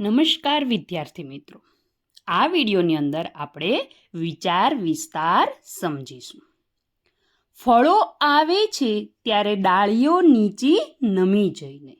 નમસ્કાર વિદ્યાર્થી મિત્રો. આ વિડીયોની અંદર આપણે વિચાર વિસ્તાર સમજીશું. ફળો આવે છે ત્યારે ડાળીઓ નીચી નમી જઈને.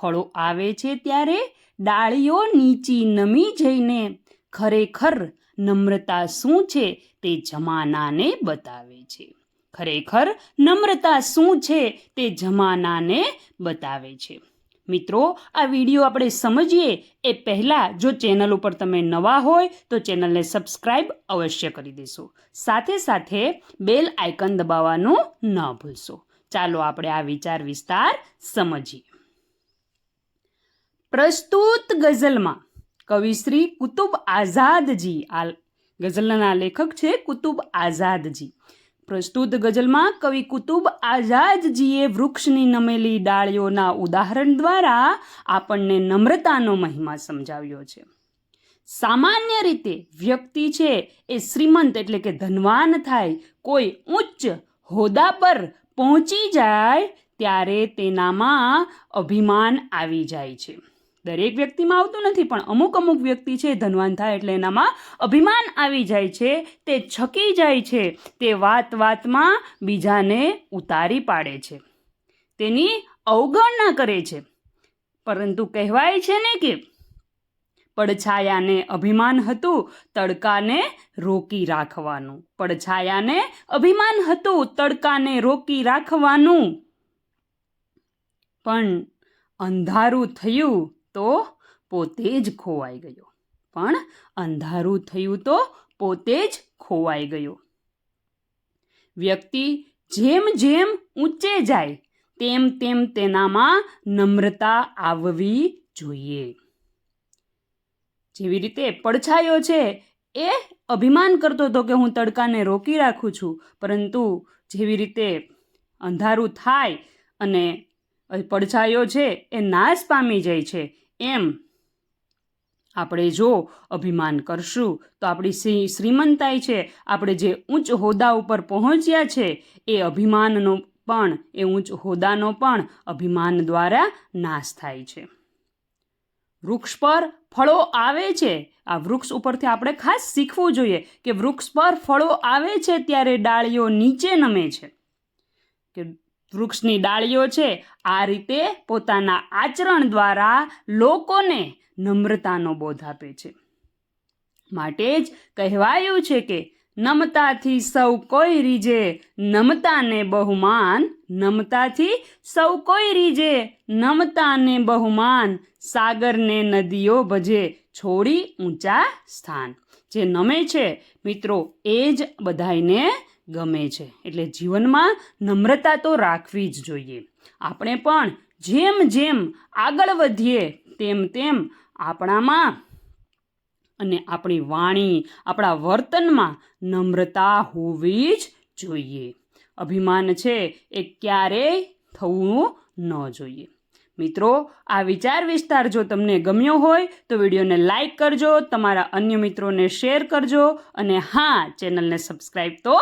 ફળો આવે છે ત્યારે ડાળીઓ નીચી નમી જઈને. ખરેખર નમ્રતા શું છે તે જમાનાને બતાવે છે. ખરેખર નમ્રતા શું છે તે જમાનાને બતાવે છે. મિત્રો, આ વીડિયો આપણે સમજીએ એ પહેલાં જો ચેનલ ઉપર તમે નવા હોય તો ચેનલને સબસ્ક્રાઇબ અવશ્ય કરી દેશો. સાથે સાથે બેલ આઇકન દબાવવાનું ન ભૂલશો. ચાલો આપણે આ વિચાર વિસ્તાર સમજીએ. પ્રસ્તુત ગઝલમાં કવિશ્રી કુતુબ આઝાદજી, આ ગઝલના લેખક છે કુતુબ આઝાદજી. પ્રસ્તુત ગઝલમાં કવિ કુતુબ આઝાદજીએ વૃક્ષની નમેલી ડાળીઓના ઉદાહરણ દ્વારા આપણને નમ્રતાનો મહિમા સમજાવ્યો છે. સામાન્ય રીતે વ્યક્તિ છે એ શ્રીમંત એટલે કે ધનવાન થાય, કોઈ ઉચ્ચ હોદ્દા પર પહોંચી જાય, ત્યારે તેનામાં અભિમાન આવી જાય છે. દરેક વ્યક્તિમાં આવતું નથી, પણ અમુક અમુક વ્યક્તિ છે, ધનવાન થાય એટલે એનામાં અભિમાન આવી જાય છે, તે છકી જાય છે, તે વાત વાતમાં બીજાને ઉતારી પાડે છે, તેની અવગણના કરે છે. પરંતુ કહેવાય છે ને કે પડછાયાને અભિમાન હતું, તડકાને રોકી રાખવાનું. પડછાયાને અભિમાન હતું, તડકાને રોકી રાખવાનું. પણ અંધારું થયું તો પોતે જ ખોવાઈ ગયો. પણ અંધારું થયું તો પોતે જ ખોવાઈ ગયો. વ્યક્તિ જેમ જેમ ઊંચે જાય, તેમ તેમ તેનામાં નમ્રતા આવવી જોઈએ. જેવી રીતે પડછાયો છે એ અભિમાન કરતો હતો કે હું તડકાને રોકી રાખું છું, પરંતુ જેવી રીતે અંધારું થાય અને પડછાયો છે એ નાશ પામી જાય છે એમ. આપણે જો અભિમાન કરશું તો આપણી શ્રીમંતાઈ છે, આપણે જે ઉચ્ચ હોદ્દા ઉપર પહોંચ્યા છે, એ અભિમાનનો પણ, એ ઉચ્ચ હોદ્દાનો પણ અભિમાન દ્વારા નાશ થાય છે. વૃક્ષ પર ફળો આવે છે. આ વૃક્ષ ઉપરથી આપણે ખાસ શીખવું જોઈએ કે વૃક્ષ પર ફળો આવે છે ત્યારે ડાળીઓ નીચે નમે છે. કે વૃક્ષની ડાળીઓ છે, આ રીતે પોતાના આચરણ દ્વારા લોકોને નમ્રતાનો બોધ આપે છે. માટે જ કહેવાયું છે કે નમતાથી સૌ કોઈ રીજે નમતાને બહુમાન, નમતાથી સૌ કોઈ રીજે નમતાને બહુમાન, સાગરને નદીઓ ભજે છોડી ઊંચા સ્થાન. જે નમે છે, મિત્રો, એ જ બધાયને ગમે છે. એટલે જીવનમાં નમ્રતા તો રાખવી જ જોઈએ. આપણે પણ જેમ જેમ આગળ વધીએ, તેમ તેમ આપણામાં અને આપણી વાણી, આપણા વર્તનમાં નમ્રતા હોવી જ જોઈએ. અભિમાન છે એ ક્યારેય થવું ન જોઈએ. મિત્રો, આ વિચાર વિસ્તાર જો તમને ગમ્યો હોય, તો વિડીયોને લાઇક કરજો, તમારા અન્ય મિત્રોને શેર કરજો અને હા, ચેનલને સબસ્ક્રાઈબ તો